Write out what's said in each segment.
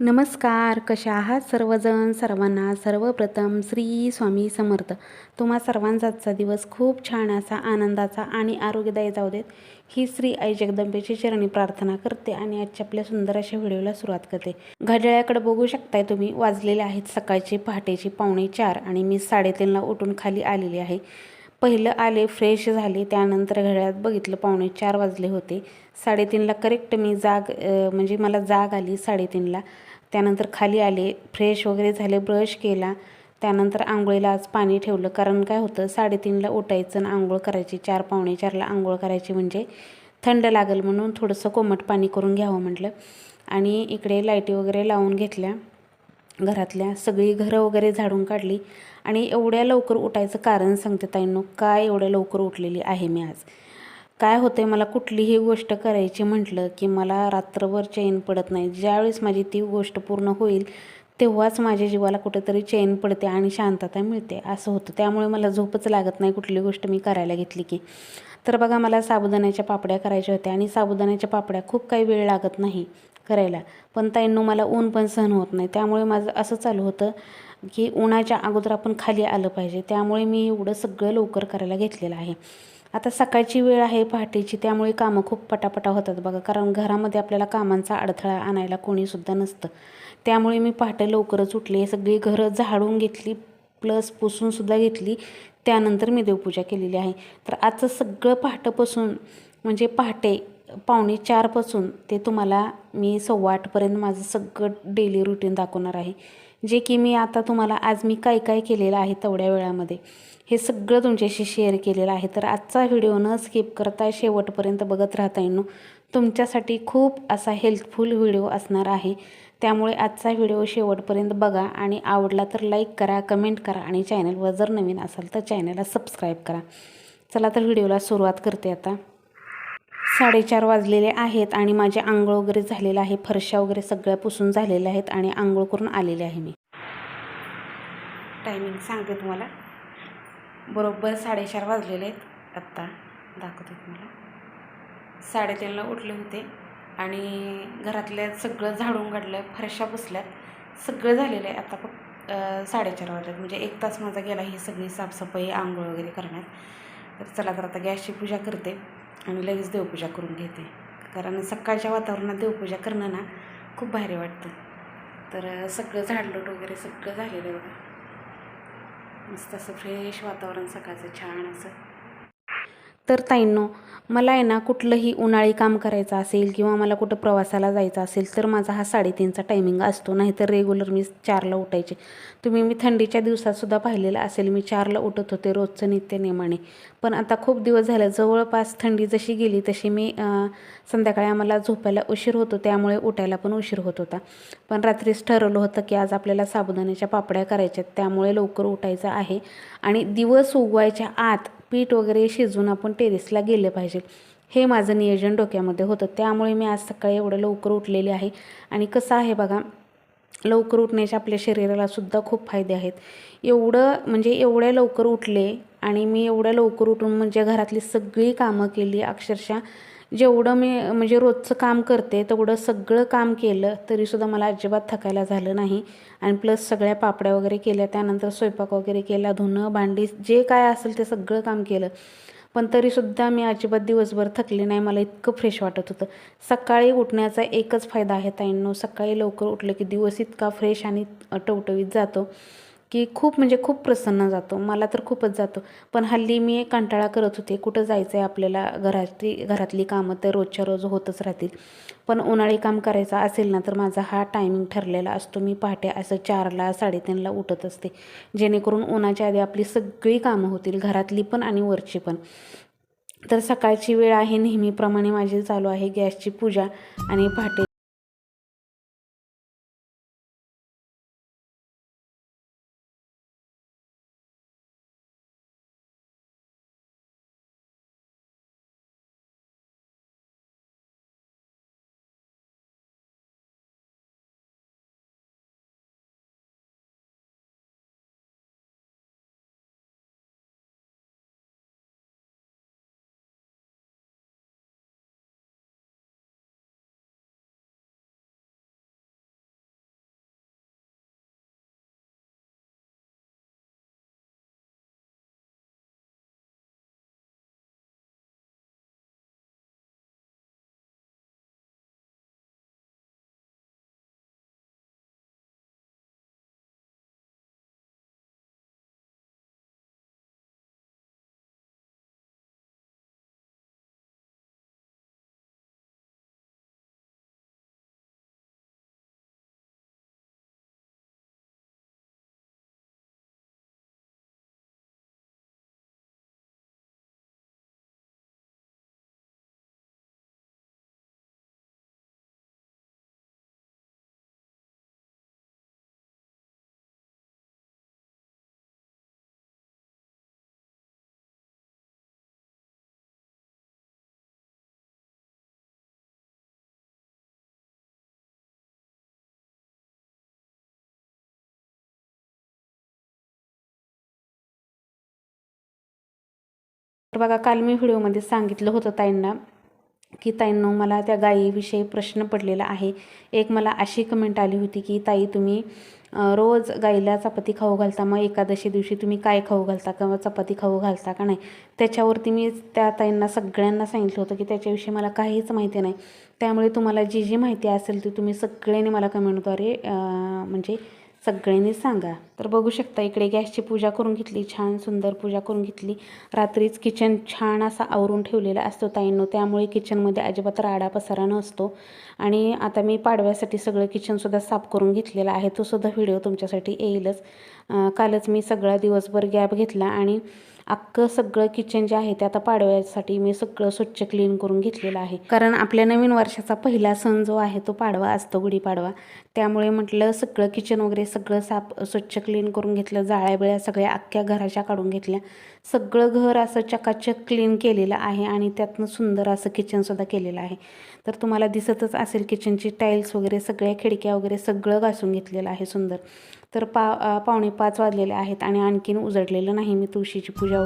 नमस्कार कशा आहात सर्वजण? सर्वांना सर्वप्रथम श्री स्वामी समर्थ. तुम्हा सर्वांचा दिवस खूप छान असा आनंदाचा आणि आरोग्यदायी जाऊ देत. ही श्री आई जगदंबेची चरणी प्रार्थना करते आणि आजच्या आपल्या सुंदर अशा व्हिडिओला सुरुवात करते. घड्याळ्याकडे बघू शकताय तुम्ही वाजलेले आहेत सकाळचे पहाटेचे पावणे चार आणि मी साडेतीनला उठून खाली आलेली आहे. पहिलं आले फ्रेश झाले त्यानंतर घड्याळात बघितलं पावणे चार वाजले होते. साडेतीनला करेक्ट मी जाग म्हणजे मला जाग आली साडेतीनला. त्यानंतर खाली आले फ्रेश वगैरे झाले ब्रश केला. त्यानंतर आंघोळीला आज पाणी ठेवलं. कारण काय होतं साडेतीनला उठायचं आणि आंघोळ करायची. चार पावणे चारला आंघोळ करायची म्हणजे थंड लागेल म्हणून थोडंसं कोमट पाणी करून घ्यावं म्हटलं. आणि इकडे लाईटी वगैरे लावून घेतल्या. घरातल्या सगळी घरं वगैरे झाडून काढली. आणि एवढ्या लवकर उठायचं कारण सांगते ताईंनो काय एवढ्या लवकर उठलेली आहे मी आज? काय होते मला कुठलीही गोष्ट करायची म्हटलं की मला रात्रभर चैन पडत नाही. ज्यावेळेस माझी ती गोष्ट पूर्ण होईल तेव्हाच माझ्या जीवाला कुठेतरी चैन पडते आणि शांतता मिळते. असं होतं. त्यामुळे मला झोपच लागत नाही कुठली गोष्ट मी करायला घेतली की. तर बघा मला साबुदाण्याच्या पापड्या करायच्या होत्या आणि साबुदाण्याच्या पापड्या खूप काही वेळ लागत नाही करायला. पण ताईंनो मला ऊन पण सहन होत नाही. त्यामुळे माझं असं चालू होतं की उन्हाच्या अगोदर आपण खाली आलं पाहिजे. त्यामुळे मी एवढं सगळं लवकर करायला घेतलेलं आहे. आता सकाळची वेळ आहे पहाटेची त्यामुळे कामं खूप पटापटा होतात बघा. कारण घरामध्ये आपल्याला कामांचा अडथळा आणायला कोणीसुद्धा नसतं. त्यामुळे मी पहाटे लवकरच उठले सगळी घरं झाडून घेतली प्लस पुसूनसुद्धा घेतली. त्यानंतर मी देवपूजा केलेली आहे. तर आजचं सगळं पहाटंपासून म्हणजे पहाटे पावणे चारपासून ते तुम्हाला मी सव्वा आठपर्यंत माझं सगळं डेली रुटीन दाखवणार आहे. जे की मी आता तुम्हाला आज मी काय काय केलेलं आहे तेवढ्या वेळामध्ये. हे सगळं तुमच्याशी शेअर केलेलं आहे. तर आजचा व्हिडिओ न स्किप करता शेवटपर्यंत बघत राहता येणं तुमच्यासाठी खूप असा हेल्पफुल व्हिडिओ असणार आहे. त्यामुळे आजचा व्हिडिओ शेवटपर्यंत बघा आणि आवडला तर लाईक करा कमेंट करा आणि चॅनलवर जर नवीन असाल तर चॅनलला सबस्क्राईब करा. चला तर व्हिडिओला सुरुवात करते आता. साडेचार वाजलेले आहेत आणि माझे आंघोळ वगैरे झालेलं आहे. फरशा वगैरे सगळ्या पुसून झालेल्या आहेत आणि आंघोळ करून आलेले आहे मी. टायमिंग सांगते तुम्हाला. बरोबर साडेचार वाजलेले आहेत. आत्ता दाखवते तुम्हाला. साडेतीनला उठले होते आणि घरातल्या सगळं झाडून काढलं फरशा पुसल्यात. सगळं झालेलं आहे. आता फक्त साडेचार वाजल्यात म्हणजे एक तास माझा गेला ही सगळी साफसफाई आंघोळ वगैरे करण्यात. तर चला तर आता गॅसची पूजा करते. आणि लगेच देवपूजा करून घेते. कारण सकाळच्या वातावरणात देवपूजा करणं ना खूप भारी वाटतं. तर सगळं झाडलोट वगैरे सगळं झालेलं आहे बघा. मस्त असं फ्रेश वातावरण सकाळचं छान असं. तर ताईंनो मला आहे ना कुठलंही उन्हाळी काम करायचं असेल किंवा मला कुठं प्रवासाला जायचं असेल तर माझा हा साडेतीनचा टायमिंग असतो. नाहीतर रेग्युलर मी चारला उठायचे. तुम्ही मी थंडीच्या दिवसातसुद्धा पाहिलेलं असेल मी चारला उठत होते रोजचं नित्यनेमाने पण आता खूप दिवस झालं जवळपास थंडी जशी गेली तशी मी संध्याकाळी आम्हाला झोपायला उशीर होतो त्यामुळे उठायला पण उशीर होत होता. पण रात्रीच ठरवलं होतं की आज आपल्याला साबुदाण्याच्या पापड्या करायच्यात त्यामुळे लवकर उठायचं आहे. आणि दिवस उगवायच्या आत पीठ वगैरे शिजवून आपण टेरेसला गेले पाहिजे. हे माझं नियोजन डोक्यामध्ये होतं. त्यामुळे मी आज सकाळी एवढं लवकर उठलेले आहे. आणि कसं आहे बघा लवकर उठण्याचे आपल्या शरीरालासुद्धा खूप फायदे आहेत. एवढं म्हणजे एवढ्या लवकर उठले आणि मी एवढ्या लवकर उठून म्हणजे घरातली सगळी कामं केली अक्षरशः. जेवढं मी म्हणजे रोजचं काम करते तेवढं सगळं काम केलं तरीसुद्धा मला अजिबात थकायला झालं नाही. आणि प्लस सगळ्या पापड्या वगैरे केल्या त्यानंतर स्वयंपाक वगैरे केला धुणं भांडी जे काय असेल ते सगळं काम केलं. पण तरीसुद्धा मी अजिबात दिवसभर थकले नाही मला इतकं फ्रेश वाटत होतं. सकाळी उठण्याचा एकच फायदा आहे ताईंनो सकाळी लवकर उठलं की दिवस इतका फ्रेश आणि टवटवीत जातो. की खूप म्हणजे खूप प्रसन्न जातो. मला तर खूपच जातो. पण हल्ली मी कंटाळा करत होते. कुठं जायचं आहे आपल्याला? घरातली घरातली कामं तर रोजच्या रोज होतच राहतील. पण उन्हाळी काम करायचं असेल ना तर माझा हा टायमिंग ठरलेला असतो. मी पहाटे असं चारला साडेतीनला उठत असते. जेणेकरून उन्हाच्या आधी आपली सगळी कामं होतील. घरातली पण आणि वरची पण. तर सकाळची वेळ आहे नेहमीप्रमाणे माझी चालू आहे. गॅसची पूजा आणि पहाटे तर बघा काल मी व्हिडिओमध्ये सांगितलं होतं ताईंना की ताईंनो मला त्या गायीविषयी प्रश्न पडलेला आहे. एक मला अशी कमेंट आली होती की ताई तुम्ही रोज गाईला चपाती खाऊ घालता? मग एकादशी दिवशी तुम्ही काय खाऊ घालता किंवा चपाती खाऊ घालता का नाही? त्याच्यावरती मी त्या ताईंना सगळ्यांना सांगितलं होतं की त्याच्याविषयी मला काहीच माहिती नाही. त्यामुळे तुम्हाला जी जी माहिती असेल ती तुम्ही सगळ्यांनी मला कमेंटद्वारे म्हणजे सगळ्यांनी सांगा. तर बघू शकता इकडे गॅसची पूजा करून घेतली छान सुंदर पूजा करून घेतली. रात्रीच किचन छान असा आवरून ठेवलेला असतो ताईंनो. त्यामुळे किचनमध्ये अजिबात राडा पसारा नसतो. आणि आता मी पाडव्यासाठी सगळं किचनसुद्धा साफ करून घेतलेला आहे. तो सुद्धा व्हिडिओ तुमच्यासाठी येईलच. कालच मी सगळा दिवसभर गॅप घेतला आणि अख्खं सगळं किचन जे आहे ते आता पाडव्यासाठी मी सगळं स्वच्छ क्लीन करून घेतलेलं आहे. कारण आपल्या नवीन वर्षाचा पहिला सण जो आहे तो पाडवा असतो गुढीपाडवा त्यामुळे म्हटलं सगळं किचन वगैरे सगळं साफ स्वच्छ क्लीन करून घेतलं जाळ्या बिळ्या सगळ्या अख्ख्या घराच्या काढून घेतल्या. सगळं घर असं चकाचक क्लीन केलेलं आहे आणि त्यातनं सुंदर असं किचनसुद्धा केलेलं आहे. तर तुम्हाला दिसतच असेल किचनची टाईल्स वगैरे सगळ्या खिडक्या वगैरे सगळं घासून घेतलेलं आहे सुंदर. तर पा पावणे पाच वाजलेले आहेत आणि आणखीन उजडलेलं नाही मी तुळशीची पूजा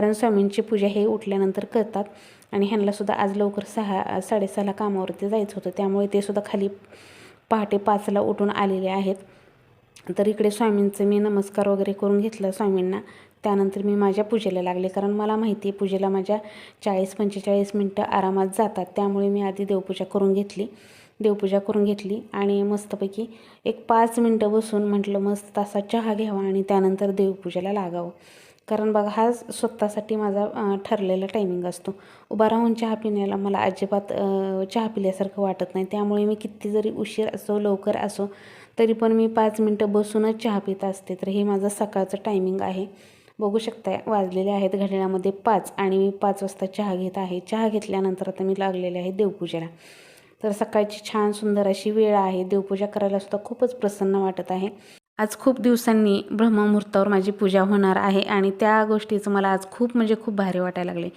कारण स्वामींची पूजा हे उठल्यानंतर करतात. आणि ह्यांनासुद्धा आज लवकर सहा साडेसहाला कामावरती जायचं होतं. त्यामुळे ते सुद्धा खाली पहाटे पाचला उठून आलेले आहेत. तर इकडे स्वामींचं मी नमस्कार वगैरे करून घेतलं स्वामींना. त्यानंतर मी माझ्या पूजेला लागले. कारण मला माहिती आहे पूजेला माझ्या चाळीस पंचेचाळीस मिनटं आरामात जातात. त्यामुळे मी आधी देवपूजा करून घेतली. देवपूजा करून घेतली आणि मस्तपैकी एक पाच मिनटं बसून म्हटलं मस्त असा चहा घ्यावा आणि त्यानंतर देवपूजेला लागावं. कारण बघा हा स्वतःसाठी माझा ठरलेला टायमिंग असतो. उभा राहून चहा पिण्याला मला अजिबात चहा पिल्यासारखं वाटत नाही. त्यामुळे मी किती जरी उशीर असो लवकर असो तरी पण मी पाच मिनटं बसूनच चहा पित असते. तर हे माझं सकाळचं टायमिंग आहे. बघू शकताय वाजलेले आहेत घड्याळामध्ये पाच आणि मी पाच वाजता चहा घेत आहे. चहा घेतल्यानंतर आता मी लागलेले आहे देवपूजेला. तर सकाळची छान सुंदर अशी वेळ आहे. देवपूजा करायला सुद्धा खूपच प्रसन्न वाटत आहे. आज खूप दिवसांनी ब्रह्ममुहूर्तावर माझी पूजा होणार आहे आणि त्या गोष्टीचं मला आज खूप म्हणजे खूप भारी वाटायला लागले.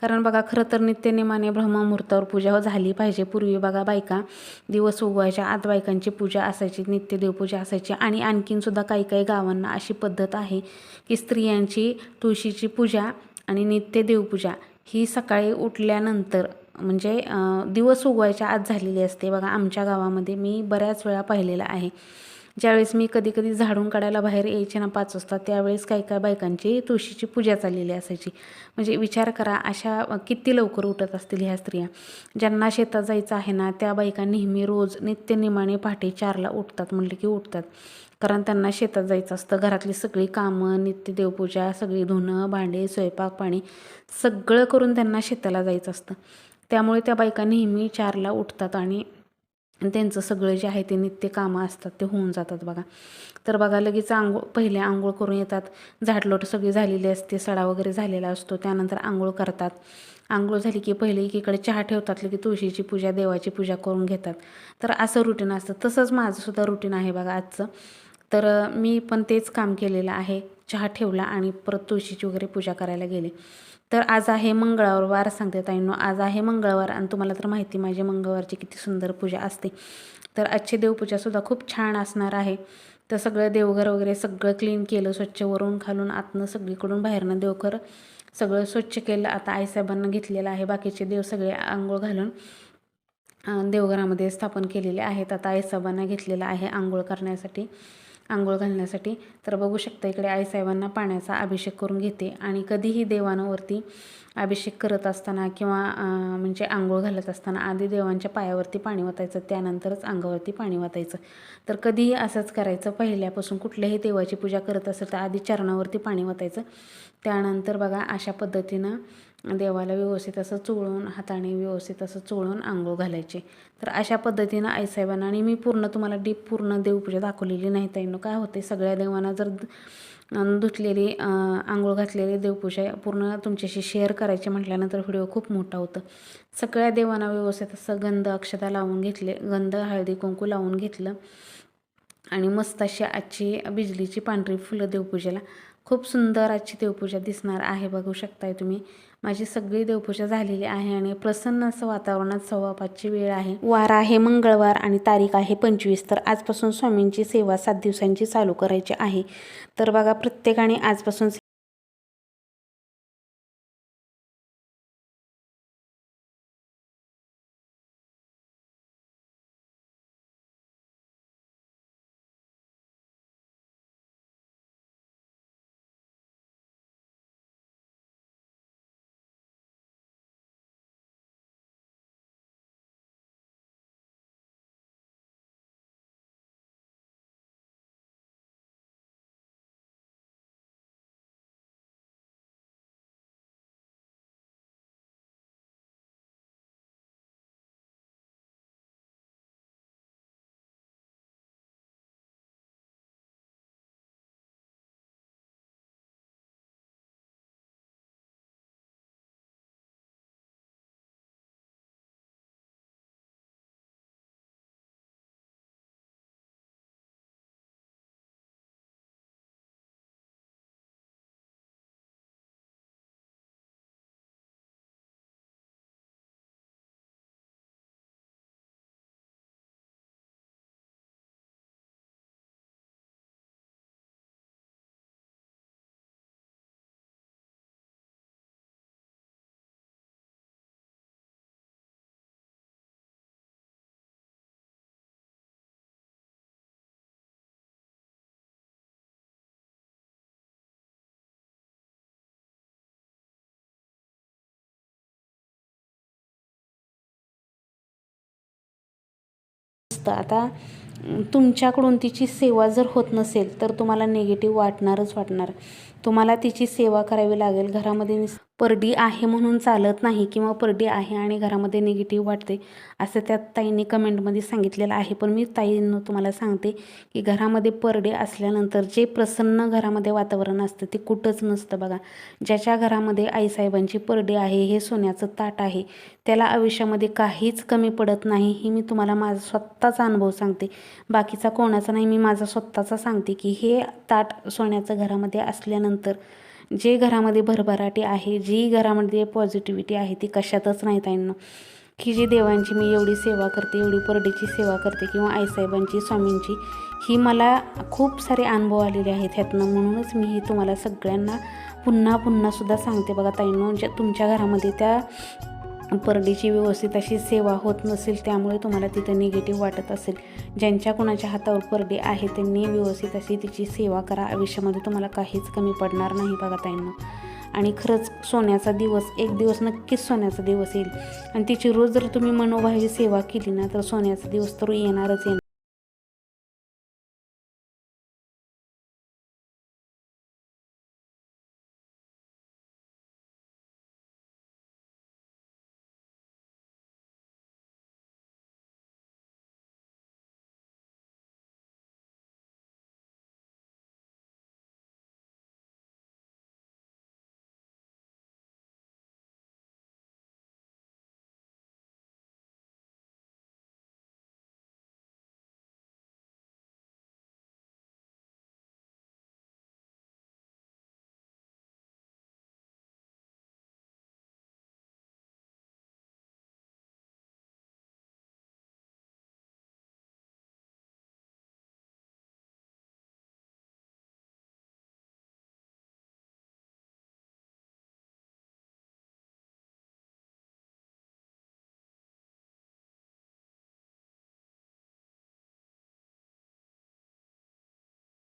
कारण बघा खरं तर नित्यनेमाने ब्रह्ममुहूर्तावर पूजा झाली पाहिजे. पूर्वी बघा बायका दिवस उगवायच्या आत बायकांची पूजा असायची नित्य देवपूजा असायची आणि आणखीनसुद्धा काही काही गावांना अशी पद्धत आहे की स्त्रियांची तुळशीची पूजा आणि नित्य देवपूजा ही सकाळी उठल्यानंतर म्हणजे दिवस उगवायच्या आत झालेली असते. बघा आमच्या गावामध्ये मी बऱ्याच वेळा पाहिलेलं आहे. ज्यावेळेस मी कधी कधी झाडून काढायला बाहेर यायचे ना पाच वाजता त्यावेळेस काही काही बायकांची तुळशीची पूजा चाललेली असायची. म्हणजे विचार करा अशा किती लवकर उठत असतील ह्या स्त्रिया? ज्यांना शेतात जायचं आहे ना त्या बायका नेहमी रोज नित्यनिमाने पहाटे चारला उठतात म्हणले की उठतात. कारण त्यांना शेतात जायचं असतं घरातली सगळी कामं नित्य देवपूजा सगळी धुणं भांडे स्वयंपाक पाणी सगळं करून त्यांना शेताला जायचं असतं. त्यामुळे त्या बायका नेहमी चारला उठतात आणि त्यांचं सगळं जे आहे ते नित्य कामं असतात ते होऊन जातात बघा. तर बघा लगेच आंघोळ पहिले आंघोळ करून येतात. झाडलोट सगळी झालेली असते सडा वगैरे झालेला असतो त्यानंतर आंघोळ करतात. आंघोळ झाली की पहिले एकीकडे चहा ठेवतात की तुळशीची पूजा देवाची पूजा करून घेतात. तर असं रुटीन असतं. तसंच माझंसुद्धा रुटीन आहे बघा आजचं. तर मी पण तेच काम केलेलं आहे. चहा ठेवला आणि परत तुळशीची वगैरे पूजा करायला गेले. तर आज आहे मंगळवार वार सांगते ताईंनो. आज आहे मंगळवार आणि तुम्हाला तर माहिती माझी मंगळवारची किती सुंदर पूजा असते. तर आजची देवपूजासुद्धा खूप छान असणार आहे. तर सगळं देवघर वगैरे सगळं क्लीन केलं स्वच्छ वरून खालून आतनं सगळीकडून बाहेरनं देवघर सगळं स्वच्छ केलं. आता आईसाहेबांना घेतलेलं आहे बाकीचे देव सगळे आंघोळ घालून देवघरामध्ये स्थापन केलेले आहेत. आता आईसाहेबांना घेतलेलं आहे आंघोळ करण्यासाठी. आंघोळ घालण्यासाठी. तर बघू शकता इकडे आईसाहेबांना पाण्याचा अभिषेक करून घेते. आणि कधीही देवांवरती अभिषेक करत असताना किंवा म्हणजे आंघोळ घालत असताना आधी देवांच्या पायावरती पाणी वाटायचं त्यानंतरच अंगावरती पाणी वाटायचं तर कधीही असंच करायचं. पहिल्यापासून कुठल्याही देवाची पूजा करत असेल तर आधी चरणावरती पाणी वाटायचं त्यानंतर बघा अशा पद्धतीनं देवाला व्यवस्थित असं चोळून हाताने व्यवस्थित असं चोळून आंघोळ घालायचे. तर अशा पद्धतीनं आईसाहेबांना आणि मी पूर्ण तुम्हाला डीप पूर्ण देवपूजा दाखवलेली नाही ताईनं. काय होते सगळ्या देवांना जर धुतलेली आंघोळ घातलेली देवपूजा पूर्ण तुमच्याशी शेअर करायची म्हटल्यानंतर व्हिडिओ खूप मोठा होतं. सगळ्या देवांना व्यवस्थित असं गंध अक्षता लावून घेतले गंध हळदी कुंकू लावून घेतलं. आणि मस्त अशी आजची बिजलीची पांढरी फुलं देवपूजेला. खूप सुंदर आजची देवपूजा दिसणार आहे बघू शकताय तुम्ही. माझी सगळी देवपूजा झालेली आहे आणि प्रसन्न असं वातावरणात सव्वा पाचची वेळ आहे. वार आहे मंगळवार आणि तारीख आहे पंचवीस. तर आजपासून स्वामींची सेवा सात दिवसांची चालू करायची आहे. तर बघा प्रत्येकाने आजपासून असतं आता तुमच्याकडून तिची सेवा जर होत नसेल तर तुम्हाला निगेटिव्ह वाटणारच वाटणार. तुम्हाला तिची सेवा करावी लागेल. घरामध्ये परडी आहे म्हणून चालत नाही किंवा परडी आहे आणि घरामध्ये निगेटिव्ह वाटते असं त्यात ताईंनी कमेंटमध्ये सांगितलेलं आहे. पण मी ताईनं तुम्हाला सांगते की घरामध्ये परडे असल्यानंतर जे प्रसन्न घरामध्ये वातावरण असतं ते कुठंच नसतं बघा. ज्याच्या घरामध्ये आईसाहेबांची परडे आहे हे सोन्याचं ताट आहे त्याला आयुष्यामध्ये काहीच कमी पडत नाही हे मी तुम्हाला माझा स्वतःचा अनुभव सांगते. बाकीचा कोणाचा नाही मी माझा स्वतःचा सांगते की हे ताट सोन्याचं घरामध्ये असल्यानंतर जे घरामध्ये भरभराटी आहे जी घरामध्ये पॉझिटिव्हिटी आहे ती कशातच नाही ताईंना. की जी देवांची मी एवढी सेवा करते एवढी परडीची सेवा करते किंवा आईसाहेबांची स्वामींची ही मला खूप सारे अनुभव आलेले आहेत ह्यातनं. म्हणूनच मी ही तुम्हाला सगळ्यांना पुन्हा पुन्हासुद्धा सांगते बघा ताईंनो ज्या तुमच्या घरामध्ये त्या परडीची व्यवस्थित अशी सेवा होत नसेल त्यामुळे तुम्हाला तिथं निगेटिव्ह वाटत असेल. ज्यांच्या कोणाच्या हातावर परडी आहे त्यांनी व्यवस्थित अशी तिची सेवा करा. आयुष्यामध्ये तुम्हाला काहीच कमी पडणार नाही बघा ताईंना. आणि खरंच सोन्याचा दिवस एक दिवस नक्कीच सोन्याचा दिवस येईल. आणि तिची रोज जर तुम्ही मनोभावी सेवा केली ना तर सोन्याचा दिवस तर येणारच येणार.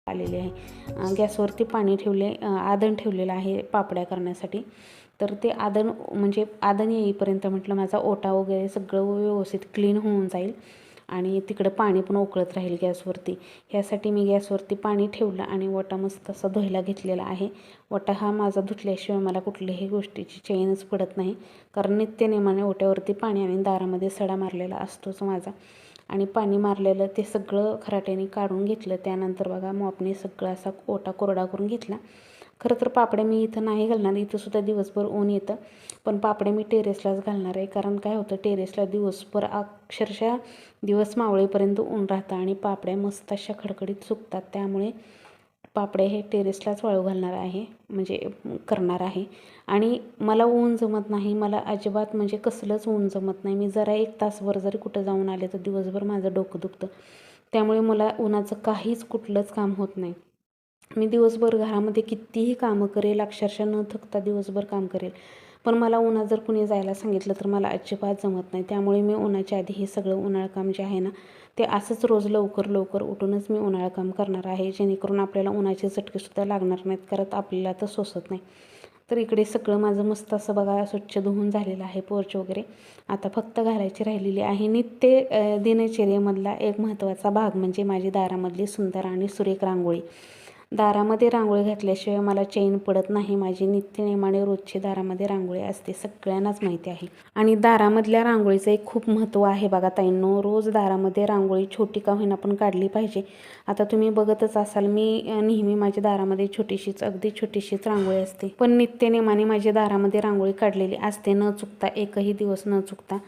आलेली आहे. गॅसवरती पाणी ठेवले आदण ठेवलेलं आहे पापड्या करण्यासाठी. तर ते आदण म्हणजे आदण येईपर्यंत म्हटलं माझा ओटा वगैरे सगळं व्यवस्थित क्लीन होऊन जाईल आणि तिकडं पाणी पण उकळत राहील गॅसवरती. ह्यासाठी मी गॅसवरती पाणी ठेवलं आणि वटा मस्त असा धुयला घेतलेला आहे. वटा हा माझा धुतल्याशिवाय मला कुठल्याही गोष्टीची चैनच पडत नाही. कारण नित्यनेमाने ओट्यावरती पाणी आणि दारामध्ये सडा मारलेला असतोच माझा. आणि पाणी मारलेलं ते सगळं खराट्याने काढून घेतलं. त्यानंतर बघा मॉपने सगळं असा ओटा कोरडा करून घेतला. खरं तर पापड्या मी इथं नाही घालणार इथंसुद्धा दिवसभर ऊन येतं. पण पापड्या मी टेरेसलाच घालणार आहे कारण काय होतं टेरेसला दिवसभर अक्षरशः दिवस मावळेपर्यंत ऊन राहतं आणि पापड्या मस्त अशा खडखडीत सुकतात. त्यामुळे पापडे हे टेरेसलाच वाळू घालणार आहे म्हणजे करणार आहे. आणि मला ऊन जमत नाही मला अजिबात म्हणजे कसलंच ऊन जमत नाही. मी जरा एक तासभर जरी कुठं जाऊन आले तर दिवसभर माझं डोकं दुखतं. त्यामुळे मला उन्हाचं काहीच कुठलंच काम होत नाही. मी दिवसभर घरामध्ये कितीही कामं करेल अक्षरशः न थकता दिवसभर काम करेल. पण मला उन्हात जर कुणी जायला सांगितलं तर मला अजिबात जमत नाही. त्यामुळे मी उन्हाच्या आधी हे सगळं उन्हाळकाम जे आहे ना ते असंच रोज लवकर लवकर उठूनच मी उन्हाळकाम करणार आहे जेणेकरून आपल्याला उन्हाचे चटकेसुद्धा लागणार नाहीत करत आपल्याला तर सोसत नाही. तर इकडे सगळं माझं मस्त असं बघा स्वच्छ धुवून झालेलं आहे पोर्च वगैरे. आता फक्त घालायची राहिलेली आहे. नित्य दिनचर्येमधला एक महत्त्वाचा भाग म्हणजे माझी दारामधली सुंदर आणि सुरेख रांगोळी. दारामध्ये रांगोळी घातल्याशिवाय मला चैन पडत नाही. माझी नित्यनेमाने रोजची दारामध्ये रांगोळी असते सगळ्यांनाच माहिती आहे. आणि दारामधल्या रांगोळीचं एक खूप महत्त्व आहे बघा ताईंनो. रोज दारामध्ये रांगोळी छोटी का होईना पण काढली पाहिजे. आता तुम्ही बघतच असाल मी नेहमी माझ्या दारामध्ये छोटीशीच अगदी छोटीशीच रांगोळी असते. पण नित्यनेमाने माझ्या दारामध्ये रांगोळी काढलेली असते. न चुकता एकही दिवस न चुकता.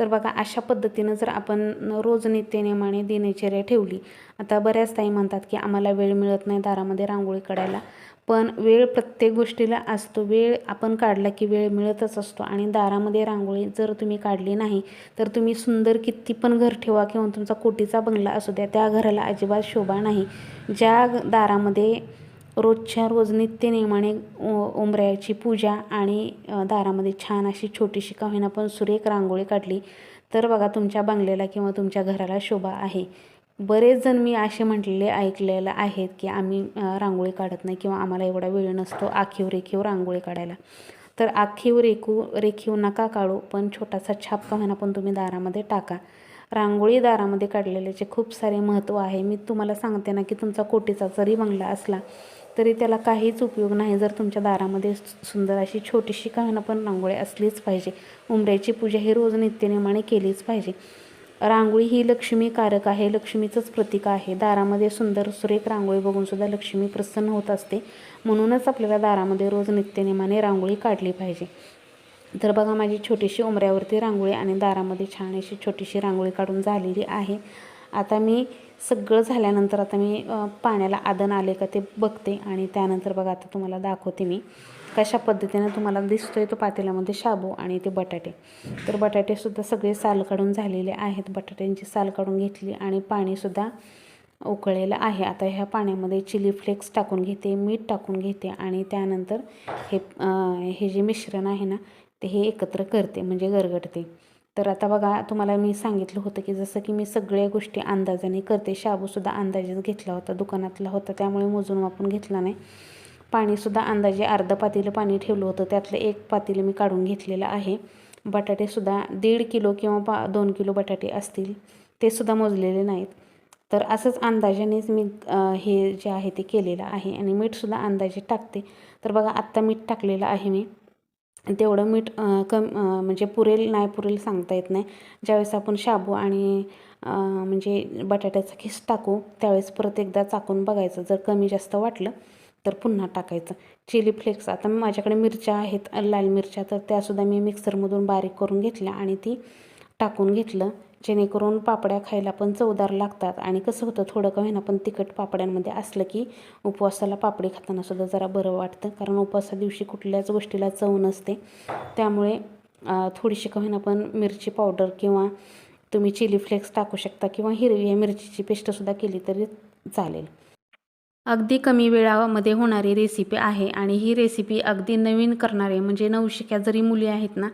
तर बघा अशा पद्धतीनं जर आपण रोज नित्यनेमाने दिनचर्या ठेवली आता बऱ्याच ताई म्हणतात की आम्हाला वेळ मिळत नाही दारामध्ये रांगोळी काढायला. पण वेळ प्रत्येक गोष्टीला असतो. वेळ आपण काढला की वेळ मिळतच असतो. आणि दारामध्ये रांगोळी जर तुम्ही काढली नाही तर तुम्ही सुंदर किती पण घर ठेवा किंवा तुमचा कोटीचा बंगला असू द्या त्या घराला अजिबात शोभा नाही. ज्या दारामध्ये रोजच्या रोज नित्यनेमाने उ- उंबऱ्याची पूजा आणि दारामध्ये छान अशी छोटीशी का होईना पण सुरेख रांगोळी काढली. तर बघा तुमच्या बंगल्याला किंवा तुमच्या घराला शोभा आहे. बरेच जण मी असे म्हटलेले ऐकलेलं आहेत की आम्ही रांगोळी काढत नाही किंवा आम्हाला एवढा वेळ नसतो आखीव रेखीव रांगोळी काढायला. तर आखीव रेखू रेखीव नका काढू पण छोटासा छाप का होईना पण तुम्ही दारामध्ये टाका. रांगोळी दारामध्ये काढलेल्याचे खूप सारे महत्त्व आहे. मी तुम्हाला सांगते ना की तुमचा कोटीचा जरी बंगला असला तरी त्याला काहीच उपयोग नाही जर तुमच्या दारामध्ये सु- सुंदर अशी छोटीशी का पण रांगोळी असलीच पाहिजे. उंबऱ्याची पूजा ही रोज नित्यनेमाने केलीच पाहिजे. रांगोळी ही लक्ष्मीकारक आहे लक्ष्मीचंच प्रतीक आहे. दारामध्ये सुंदर सुरेख रांगोळी बघूनसुद्धा लक्ष्मी प्रसन्न होत असते. म्हणूनच आपल्याला दारामध्ये रोज नित्यनेमाने रांगोळी काढली पाहिजे. तर बघा माझी छोटीशी उमऱ्यावरती रांगोळी आणि दारामध्ये छान अशी छोटीशी रांगोळी काढून झालेली आहे. आता मी सगळं झाल्यानंतर आता मी पाण्याला आदन आले का ते बघते आणि त्यानंतर बघा आता तुम्हाला दाखवते मी कशा पद्धतीनं तुम्हाला दिसतोय तो पातेल्यामध्ये शाबू आणि ते बटाटे. तर बटाटेसुद्धा सगळे साल काढून झालेले आहेत. बटाट्यांची साल काढून घेतली आणि पाणीसुद्धा उकळलेलं आहे. आता ह्या पाण्यामध्ये चिली फ्लेक्स टाकून घेते मीठ टाकून घेते आणि त्यानंतर हे हे जे मिश्रण आहे ना ते हे एकत्र करते म्हणजे गरगटते. तर आता बघा तुम्हाला मी सांगितलं होतं की जसं की मी सगळ्या गोष्टी अंदाजाने करते. शाबूसुद्धा अंदाजेच घेतला होता दुकानातला होता त्यामुळे मोजून वापून घेतला नाही. पाणीसुद्धा अंदाजे अर्धं पातेलं पाणी ठेवलं होतं. त्यातलं एक पातेलं मी काढून घेतलेलं आहे. बटाटेसुद्धा दीड किलो किंवा पा दोन किलो बटाटे असतील ते सुद्धा मोजलेले नाहीत. तर असंच अंदाजानेच मी हे जे आहे ते केलेलं आहे आणि मीठसुद्धा अंदाजे टाकते. तर बघा आत्ता मीठ टाकलेलं आहे मी. तेवढं मीठ कम म्हणजे पुरेल नाही पुरेल सांगता येत नाही. ज्यावेळेस आपण शाबू आणि म्हणजे बटाट्याचा खिस टाकू त्यावेळेस परत एकदा चाकून बघायचं. जर कमी जास्त वाटलं तर पुन्हा टाकायचं. चिली फ्लेक्स आता माझ्याकडे मिरच्या आहेत लाल मिरच्या तर त्यासुद्धा मी मिक्सरमधून बारीक करून घेतल्या आणि ती टाकून घेतलं. जेणेकरून पापड्या खायला पण चवदार लागतात. आणि कसं होतं थोडं का होईना पण तिखट पापड्यांमध्ये असलं की उपवासाला पापडी खाताना सुद्धा जरा बरं वाटतं. कारण उपवासा दिवशी कुठल्याच गोष्टीला चव नसते. त्यामुळे थोडीशी का होईना पण मिरची पावडर किंवा तुम्ही चिली फ्लेक्स टाकू शकता किंवा हिरवी मिरचीची पेस्टसुद्धा केली तरी चालेल. अगदी कमी वेळामध्ये होणारी रेसिपी आहे आणि ही रेसिपी अगदी नवीन करणारे म्हणजे नवशिक्या जरी मुली आहेत ना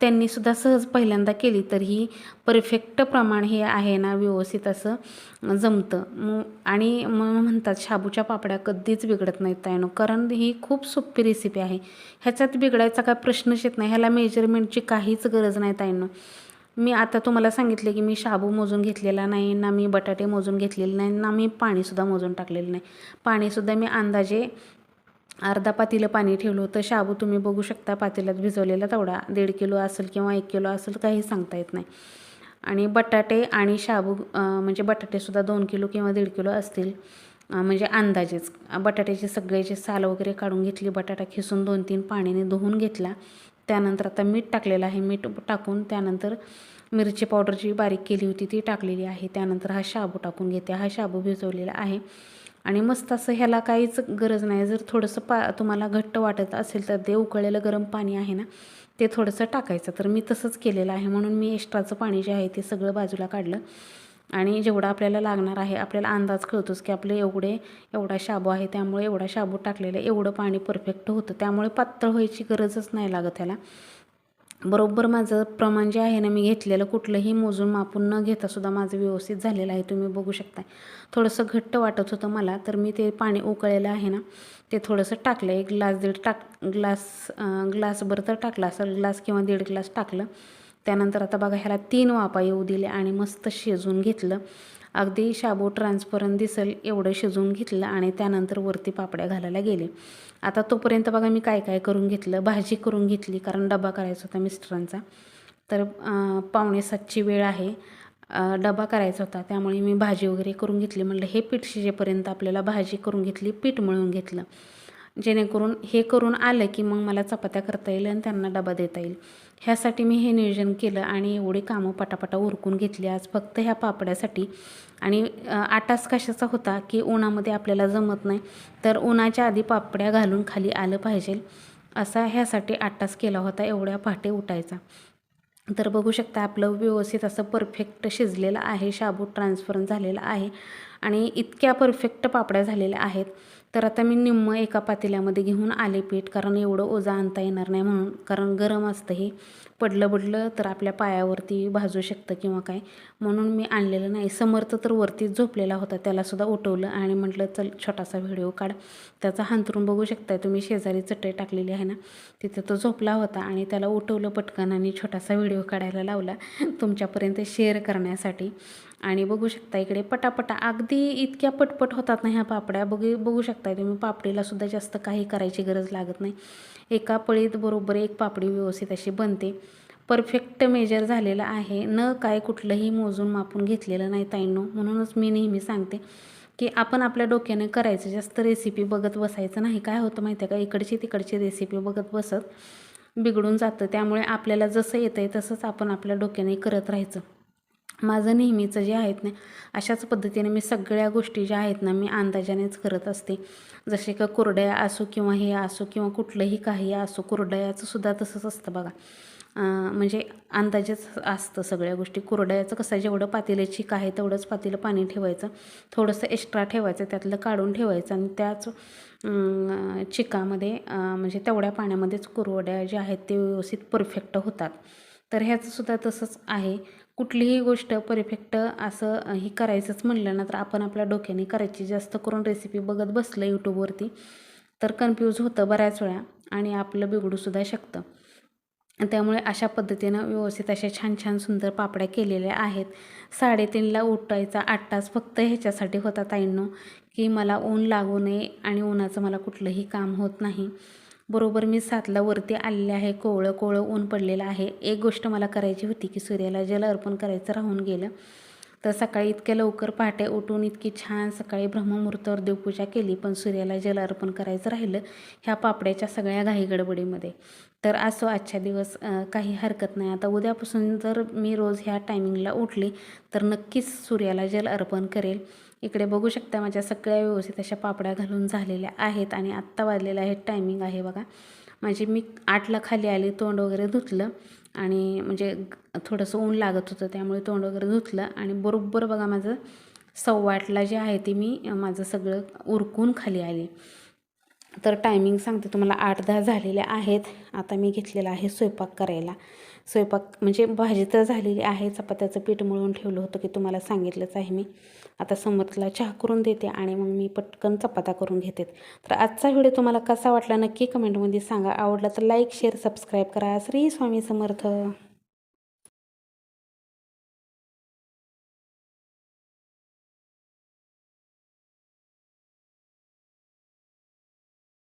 त्यांनीसुद्धा सहज पहिल्यांदा केली तर ही परफेक्ट प्रमाण हे आहे ना व्यवस्थित असं जमतं. मग आणि मग म्हणतात शाबूच्या पापड्या कधीच बिघडत नाहीत तायनो कारण ही खूप सोपी रेसिपी आहे. ह्याच्यात बिघडायचा काय प्रश्नच येत नाही ह्याला मेजरमेंटची काहीच गरज नाही ताईनं. मी आता तुम्हाला सांगितले की मी शाबू मोजून घेतलेला नाही ना मी बटाटे मोजून घेतलेले नाही ना मी पाणीसुद्धा मोजून टाकलेलं नाही. पाणीसुद्धा मी अंदाजे अर्धा पातीलं पाणी ठेवलं होतं. शाबू तुम्ही बघू शकता पातेल्यात भिजवलेला तेवढा. दीड किलो असेल किंवा एक किलो असेल काही सांगता येत नाही. आणि बटाटे आणि शाबू म्हणजे बटाटेसुद्धा दोन किलो किंवा दीड किलो असतील म्हणजे अंदाजेच. बटाट्याचे सगळ्याचे साल वगैरे काढून घेतली बटाटा खिसून दोन तीन पाण्याने धुवून घेतला त्यानंतर आता मीठ टाकलेलं आहे. मीठ टाकून त्यानंतर मिरची पावडर जी बारीक केली होती ती टाकलेली आहे. त्यानंतर हा शाबू टाकून घेते. हा शाबू भिजवलेला आहे. आणि मस्त असं ह्याला काहीच गरज नाही. जर थोडंसं पा तुम्हाला घट्ट वाटत असेल तर ते उकळलेलं गरम पाणी आहे ना ते थोडंसं टाकायचं. तर मी तसंच केलेलं आहे. म्हणून मी एक्स्ट्राचं पाणी जे आहे ते सगळं बाजूला काढलं. आणि जेवढं आपल्याला लागणार आहे आपल्याला अंदाज कळतोच की आपले एवढे एवढा शाबू आहे त्यामुळे एवढा शाबू टाकलेला एवढं पाणी परफेक्ट होतं त्यामुळे पातळ व्हायची गरजच नाही लागत ह्याला. बरोबर माझं प्रमाण जे आहे ना मी घेतलेलं कुठलंही मोजून मापून न घेतासुद्धा माझं व्यवस्थित झालेलं आहे तुम्ही बघू शकता थोडंसं घट्ट वाटत होतं मला तर मी ते पाणी उकळलेलं आहे ना ते थोडंसं टाकलं एक ग्लास दीड टाक ग्लास ग्लासभर तर टाकला असेल ग्लास किंवा दीड ग्लास टाकलं. त्यानंतर आता बघा ह्याला तीन वापा येऊ दिले आणि मस्त शिजवून घेतलं. अगदी शाबू ट्रान्सपरंट दिसेल एवढं शिजवून घेतलं आणि त्यानंतर वरती पापड्या घालायला गेले. आता तोपर्यंत बघा मी काय काय करून घेतलं. भाजी करून घेतली कारण डबा करायचा होता मिस्टरांचा. तर पावणे सातची वेळ आहे. डबा करायचा होता त्यामुळे मी भाजी वगैरे करून घेतली. म्हटलं हे पीठ शिजेपर्यंत आपल्याला भाजी करून घेतली पीठ मळून घेतलं. जेणेकरून हे करून आलं की मग मला चपात्या करता येईल आणि त्यांना डबा देता येईल. ह्यासाठी मी हे नियोजन केलं आणि एवढी कामं पटापटा उरकून घेतली. आज फक्त ह्या पापड्यासाठी. आणि आटास कशाचा होता की उन्हामध्ये आपल्याला जमत नाही तर उन्हाच्या आधी पापड्या घालून खाली आलं पाहिजे. असा ह्यासाठी आटास केला होता एवढ्या पहाटे उठायचा. तर बघू शकता आपलं व्यवस्थित असं परफेक्ट शिजलेलं आहे. शाबू ट्रान्सफर झालेला आहे. आणि इतक्या परफेक्ट पापड्या झालेल्या आहेत. तर आता मी निम्म एका पातेल्यामध्ये घेऊन आले पीठ कारण एवढं ओझा आणता येणार नाही म्हणून. कारण गरम असतं हे. पडलं पडलं तर आपल्या पायावरती भाजू शकतं किंवा काय. म्हणून मी आणलेलं नाही. समर्थ तर वरतीच झोपलेला होता. त्यालासुद्धा उठवलं आणि म्हटलं चल छोटासा व्हिडिओ काढ. त्याचा हांतरून बघू शकताय तुम्ही. शेजारी चटई टाकलेली आहे ना. तिथं तो झोपला होता आणि त्याला उठवलं पटकन आणि छोटासा व्हिडिओ काढायला लावला. तुमच्यापर्यंत शेअर करण्यासाठी. आणि बघू शकता इकडे पटापटा. अगदी इतक्या पटपट होतात ना ह्या पापड्या. बघू बघू शकताय तुम्ही. पापडीलासुद्धा जास्त काही करायची गरज लागत नाही. एका पळीत बरोबर एक पापडी व्यवस्थित अशी बनते. परफेक्ट मेजर झालेलं आहे. न काय कुठलंही मोजून मापून घेतलेलं नाही ताईंनो. म्हणूनच मी नेहमी सांगते की आपण आपल्या डोक्याने करायचं जास्त रेसिपी बघत बसायचं नाही. काय होतं माहिती आहे का? इकडची तिकडची रेसिपी बघत बसत बिघडून जातं. त्यामुळे आपल्याला जसं येतं आहे तसंच आपण आपल्या डोक्याने करत राहायचं. माझं नेहमीचं जे आहेत ना अशाच पद्धतीने मी सगळ्या गोष्टी ज्या आहेत ना मी अंदाजानेच करत असते. जसे का कुरड्या असो किंवा हे असो किंवा कुठलंही काही असो कुरड्याचं सुद्धा तसंच असतं बघा. म्हणजे अंदाजेच असतं सगळ्या गोष्टी. कुरड्याचं कसं जेवढं पातेल्याची चीक आहे तेवढंच पातेलं पाणी ठेवायचं. थोडंसं एक्स्ट्रा ठेवायचं त्यातलं काढून ठेवायचं आणि त्याच चिकामध्ये म्हणजे तेवढ्या पाण्यामध्येच कुरवड्या ज्या आहेत ते व्यवस्थित परफेक्ट होतात. तर ह्याचंसुद्धा तसंच आहे. कुठलीही गोष्ट परफेक्ट असं ही करायचंच म्हणलं ना तर आपण आपल्या डोक्याने करायची. जास्त करून रेसिपी बघत बसलं यूट्यूबवरती तर कन्फ्यूज होतं बऱ्याच वेळा आणि आपलं बिघडूसुद्धा शकतं. त्यामुळे अशा पद्धतीनं व्यवस्थित अशा छान छान सुंदर पापड्या केलेल्या आहेत. साडेतीनला उठायचा आठ तास फक्त ह्याच्यासाठी होता ताईंनो की मला ऊन लागू नये आणि उन्हाचं मला कुठलंही काम होत नाही. बरोबर मी सातला वरती आलेले आहे कोवळं कोवळं ऊन पडलेलं आहे. एक गोष्ट मला करायची होती की सूर्याला जल अर्पण करायचं राहून गेलं. तर सकाळी इतक्या लवकर पहाटे उठून इतकी छान सकाळी ब्रह्ममुहूर्तावर देवपूजा केली पण सूर्याला जल अर्पण करायचं राहिलं ह्या पापड्याच्या सगळ्या घाई गडबडीमध्ये. तर असो आजच्या दिवस काही हरकत नाही. आता उद्यापासून जर मी रोज ह्या टायमिंगला उठली तर नक्कीच सूर्याला जल अर्पण करेल. इकडे बघू शकता माझ्या सगळ्या व्यवस्थित अशा पापड्या घालून झालेल्या आहेत आणि आत्ता वाजलेलं आहे टायमिंग आहे बघा. माझी मी आठला खाली आली तोंड वगैरे धुतलं. आणि म्हणजे थोडंसं ऊन लागत होतं त्यामुळे तोंड वगैरे धुतलं. आणि बरोबर बघा माझं सव्वाटला जे आहे ते मी माझं सगळं उरकून खाली आले. तर टायमिंग सांगते तुम्हाला आठ दहा झालेले आहेत. आता मी घेतलेला आहे स्वयंपाक करायला. स्वयंपाक म्हणजे भाजी तर झालेली आहे चपात्याचं पीठ मळून ठेवलं होतं की तुम्हाला सांगितलंच आहे मी. आता समर्थला चहा करून देते आणि मग मी पटकन चपात्या करून घेते. तर आजचा व्हिडिओ तुम्हाला कसा वाटला नक्की कमेंटमध्ये सांगा. आवडला तर लाईक शेअर सबस्क्राईब करा. श्री स्वामी समर्थ.